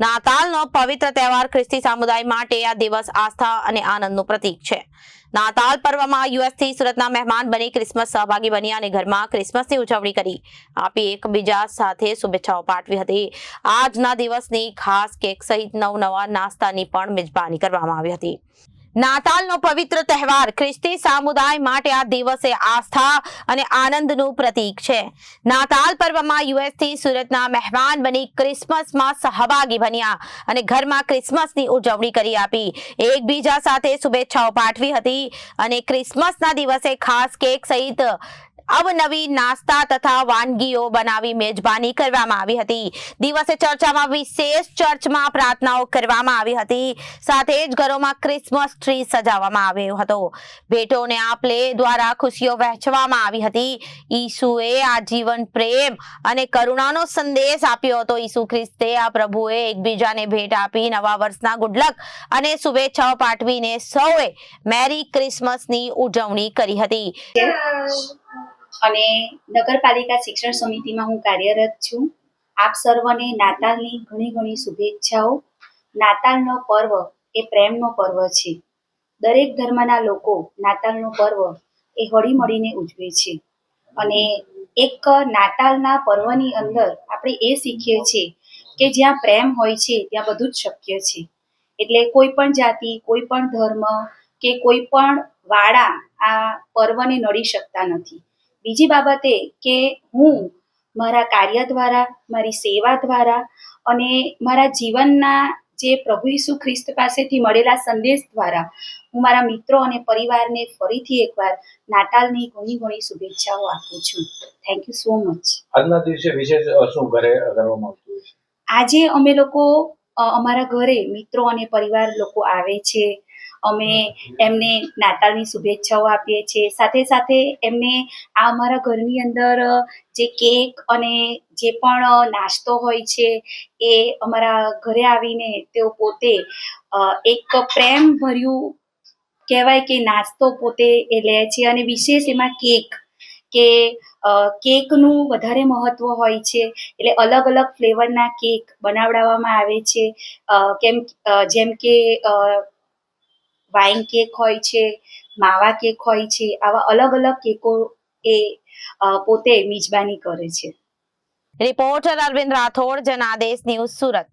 નાતાલનો પવિત્ર તહેવાર ખ્રિસ્તી સમુદાય માટે આ દિવસ આસ્થા અને આનંદનું પ્રતીક છે. નાતાલ પર્વમાં યુએસથી સુરતના મહેમાન બની ક્રિસમસ સહભાગી બન્યા અને ઘરમાં ક્રિસમસની ઉજવણી કરી. આપી એકબીજા સાથે શુભેચ્છાઓ પાઠવી હતી. આજના દિવસની ખાસ કેક સહિત નવ નવા નાસ્તાની પણ મેજબાની કરવામાં આવી હતી. નાતાલનો પવિત્ર તહેવાર ખ્રિસ્તી સમુદાય માટે આ દિવસે આસ્થા અને આનંદનું પ્રતીક છે. નાતાલ પર્વમાં યુએસથી સુરતના મહેમાન બની ક્રિસમસમાં સહભાગી બન્યા અને ઘરમાં ક્રિસમસની ઉજવણી કરી આપી. એકબીજા સાથે શુભેચ્છાઓ પાઠવી હતી અને ક્રિસમસના દિવસે ખાસ કેક સહિત અવનવી નાસ્તા તથા વાનગીઓ બનાવી મેજબાની કરવામાં આવી હતી. દિવસે ચર્ચામાં વિશેષ ચર્ચમાં પ્રાર્થનાઓ કરવામાં આવી હતી. સાથે જ ઘરોમાં ક્રિસમસ ટ્રી સજાવવામાં આવ્યો હતો. ભેટોને આપલે દ્વારા ખુશીઓ વહેંચવામાં આવી હતી. ઈસુએ આજીવન પ્રેમ અને કરુણાનો સંદેશ આપ્યો હતો. ઈસુ ખ્રિસ્તે આ પ્રભુએ એકબીજાને ભેટ આપી નવા વર્ષના ગુડલક અને શુભેચ્છાઓ પાઠવીને સૌએ મેરી ક્રિસમસની ઉજવણી કરી હતી. અને નગરપાલિકા શિક્ષણ સમિતિમાં હું કાર્યરત છું. આપ સર્વને નાતાલની ઘણી ઘણી શુભેચ્છાઓ. નાતાલનો પર્વ એ પ્રેમનો પર્વ છે. દરેક ધર્મના લોકો નાતાલનો પર્વ એ હળી મળીને ઉજવે છે. અને એક નાતાલના પર્વની અંદર આપણે એ શીખીએ છીએ કે જ્યાં પ્રેમ હોય છે ત્યાં બધું જ શક્ય છે. એટલે કોઈ પણ જાતિ, કોઈ પણ ધર્મ કે કોઈ પણ વાળા આ પર્વને નડી શકતા નથી. બીજી બાબતે કે હું મારા કાર્ય દ્વારા મારી સેવા દ્વારા અને મારા જીવનના જે પ્રભુ ઈસુ ખ્રિસ્ત પાસેથી મળેલા સંદેશ દ્વારા હું મારા મિત્રો અને પરિવારને ફરીથી એકવાર નાતાલની ઘણી ઘણી શુભેચ્છાઓ આપું છું. થેન્ક યુ સો મચ આજના દિવસે વિશેષ શું ઘરે કરવામાં આવતું આજે અમે લોકો અમારા ઘરે મિત્રો અને પરિવાર લોકો આવે છે. અમે એમને નાતાલની શુભેચ્છાઓ આપીએ છીએ. સાથે સાથે એમને આ અમારા ઘરની અંદર જે કેક અને જે પણ નાસ્તો હોય છે એ અમારા ઘરે આવીને તેઓ પોતે એક પ્રેમ ભર્યું કહેવાય કે નાસ્તો પોતે એ લે છે અને વિશેષ એમાં કેક કે કેકનું વધારે મહત્વ હોય છે. એટલે અલગ અલગ ફ્લેવરના કેક બનાવડાવવામાં આવે છે. કેમ જેમ કે વાઇન કેક હોય છે, માવા કેક હોય છે, આવા અલગ અલગ કેકો એ પોતે મિજબાની કરે છે. Reporter Arvind Rathod, Janadesh news Surat.